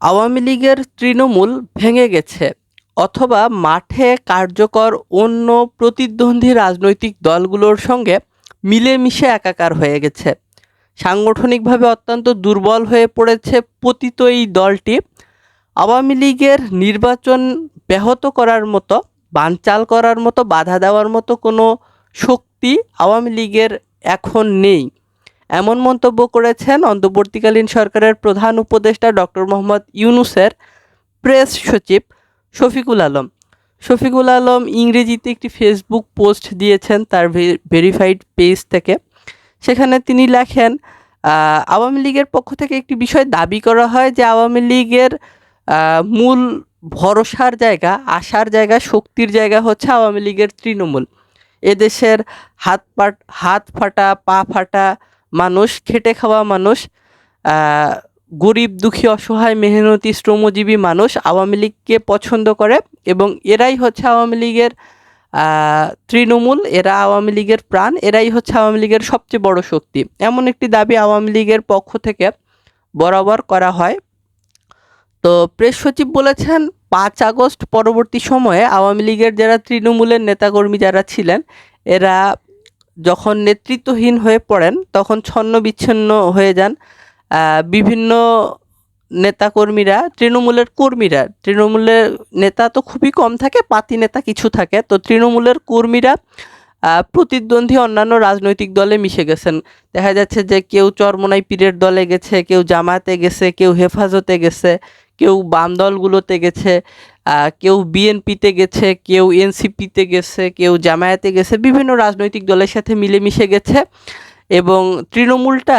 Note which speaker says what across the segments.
Speaker 1: আওয়ামী লীগের তৃণমূল ভেঙে গেছে অথবা মাঠে কার্যকর অন্য প্রতিদ্বন্দ্বী রাজনৈতিক দলগুলোর সঙ্গে মিলেমিশে একাকার হয়ে গেছে। সাংগঠনিকভাবে অত্যন্ত দুর্বল হয়ে পড়েছে পতিত এই দলটি। আওয়ামী লীগের নির্বাচন ব্যাহত করার মতো, বানচাল করার মতো, বাধা দেওয়ার মতো কোনো শক্তি আওয়ামী লীগের এখন নেই। এমন মন্তব্য করেছেন অন্তর্বর্তীকালীন সরকারের প্রধান উপদেষ্টা ডক্টর মোহাম্মদ ইউনুসের প্রেস সচিব শফিকুল আলম। শফিকুল আলম ইংরেজিতে একটি ফেসবুক পোস্ট দিয়েছেন তার ভেরিফাইড পেজ থেকে। সেখানে তিনি লেখেন আওয়ামী লীগের পক্ষ থেকে একটি বিষয় দাবি করা হয় যে আওয়ামী লীগের মূল ভরসার জায়গা, আশার জায়গা, শক্তির জায়গা হচ্ছে আওয়ামী লীগের তৃণমূল। এদেশের হাত পাট, হাত ফাটা, পা ফাটা মানুষ, খেটে খাওয়া মানুষ গরিব, দুঃখী, অসহায়, মেহনতি, শ্রমজীবী মানুষ আওয়ামী লীগকে পছন্দ করে এবং এরাই হচ্ছে আওয়ামী লীগের তৃণমূল, এরা আওয়ামী লীগের প্রাণ, এরাই হচ্ছে আওয়ামী লীগের সবচেয়ে বড় শক্তি। এমন একটি দাবি আওয়ামী লীগের পক্ষ থেকে বরাবর করা হয়। তো প্রেস সচিব বলেছেন, পাঁচ আগস্ট পরবর্তী সময়ে আওয়ামী লীগের যারা তৃণমূলের নেতাকর্মী যারা ছিলেন, এরা যখন নেতৃত্বহীন হয়ে পড়েন, তখন ছন্ন বিচ্ছিন্ন হয়ে যান। বিভিন্ন নেতাকর্মীরা, তৃণমূলের কর্মীরা, তৃণমূলের নেতা তো খুবই কম থাকে, পাতি নেতা কিছু থাকে। তো তৃণমূলের কর্মীরা প্রতিদ্বন্দ্বী অন্যান্য রাজনৈতিক দলে মিশে গেছেন। দেখা যাচ্ছে যে কেউ চরমোনাই পীরের দলে গেছে, কেউ জামায়াতে গেছে, কেউ হেফাজতে গেছে। কেউ বাম দলগুলোতে গেছে কেউ বিএনপিতে গেছে, কেউ এনসিপিতে গেছে, কেউ জামায়াতে গেছে, বিভিন্ন রাজনৈতিক দলের সাথে মিলেমিশে গেছে এবং তৃণমূলটা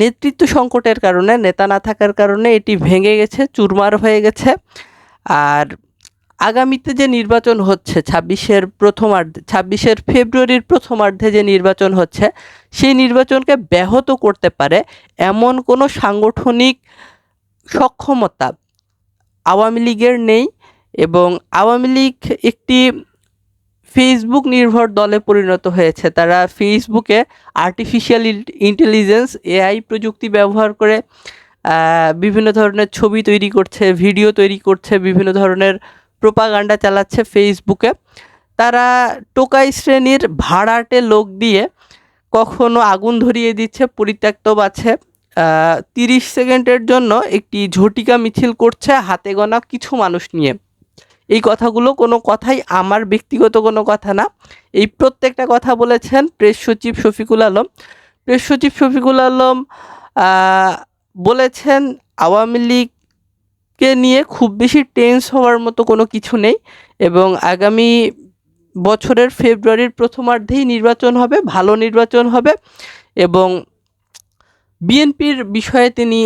Speaker 1: নেতৃত্ব সংকটের কারণে, নেতা না থাকার কারণে এটি ভেঙে গেছে, চুরমার হয়ে গেছে। আর আগামীতে যে নির্বাচন হচ্ছে, ছাব্বিশের প্রথমার্ধে, ছাব্বিশের ফেব্রুয়ারির প্রথমার্ধে যে নির্বাচন হচ্ছে, সেই নির্বাচনকে ব্যাহত করতে পারে এমন কোনো সাংগঠনিক সক্ষমতা আওয়ামী লীগের নেই এবং আওয়ামী লীগ একটি ফেসবুক নির্ভর দলে পরিণত হয়েছে। তারা ফেসবুকে আর্টিফিশিয়াল ইন্টেলিজেন্স এআই প্রযুক্তি ব্যবহার করে বিভিন্ন ধরনের ছবি তৈরি করছে ভিডিও তৈরি করছে, বিভিন্ন ধরনের প্রোপাগান্ডা চালাচ্ছে ফেসবুকে তারা টোকাই শ্রেণির ভাড়াটে লোক দিয়ে কখনো আগুন ধরিয়ে দিচ্ছে, পরিত্যক্ত বাছে। তিরিশ সেকেন্ডের জন্য একটি ঝটিকা মিছিল করছে হাতে গোনা কিছু মানুষ নিয়ে। এই কথাগুলো কোনো কথাই আমার ব্যক্তিগত কোনো কথা না। এই প্রত্যেকটা কথা বলেছেন প্রেস সচিব শফিকুল আলম। প্রেস সচিব শফিকুল আলম বলেছেন আওয়ামী লীগকে নিয়ে খুব বেশি টেন্স হওয়ার মতো কোনো কিছু নেই এবং আগামী বছরের ফেব্রুয়ারির প্রথমার্ধেই নির্বাচন হবে, ভালো নির্বাচন হবে এবং বিএনপির বিষয়ে তিনি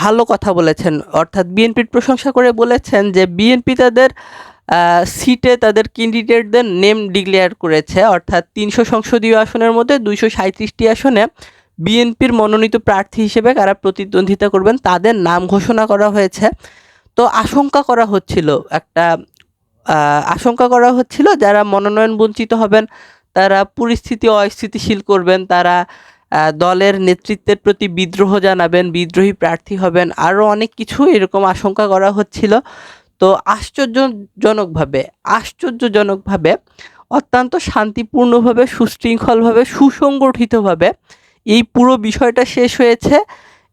Speaker 1: ভালো কথা বলেছেন। অর্থাৎ বিএনপির প্রশংসা করে বলেছেন যে বিএনপি তাদের সিটে তাদের ক্যান্ডিডেটদের নেম ডিক্লেয়ার করেছে। অর্থাৎ তিনশো সংসদীয় আসনের মধ্যে দুইশো সাঁত্রিশটি আসনে বিএনপির মনোনীত প্রার্থী হিসেবে কারা প্রতিদ্বন্দ্বিতা করবেন তাদের নাম ঘোষণা করা হয়েছে। তো আশঙ্কা করা হচ্ছিল একটা আশঙ্কা করা হচ্ছিল যারা মনোনয়ন বঞ্চিত হবেন, তারা পরিস্থিতি অস্থিতিশীল করবেন, তারা দলের নেতৃত্বের প্রতি বিদ্রোহ জানাবেন, বিদ্রোহী প্রার্থী হবেন আরও অনেক কিছু এরকম আশঙ্কা করা হচ্ছিল। তো আশ্চর্যজনকভাবে আশ্চর্যজনকভাবে, অত্যন্ত শান্তিপূর্ণভাবে, সুশৃঙ্খলভাবে, সুসংগঠিতভাবে এই পুরো বিষয়টা শেষ হয়েছে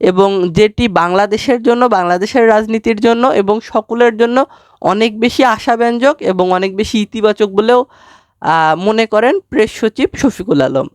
Speaker 1: এবং যেটি বাংলাদেশের জন্য, বাংলাদেশের রাজনীতির জন্য এবং সকলের জন্য অনেক বেশি আশাব্যঞ্জক এবং অনেক বেশি ইতিবাচক বলেও মনে করেন প্রেস সচিব শফিকুল আলম।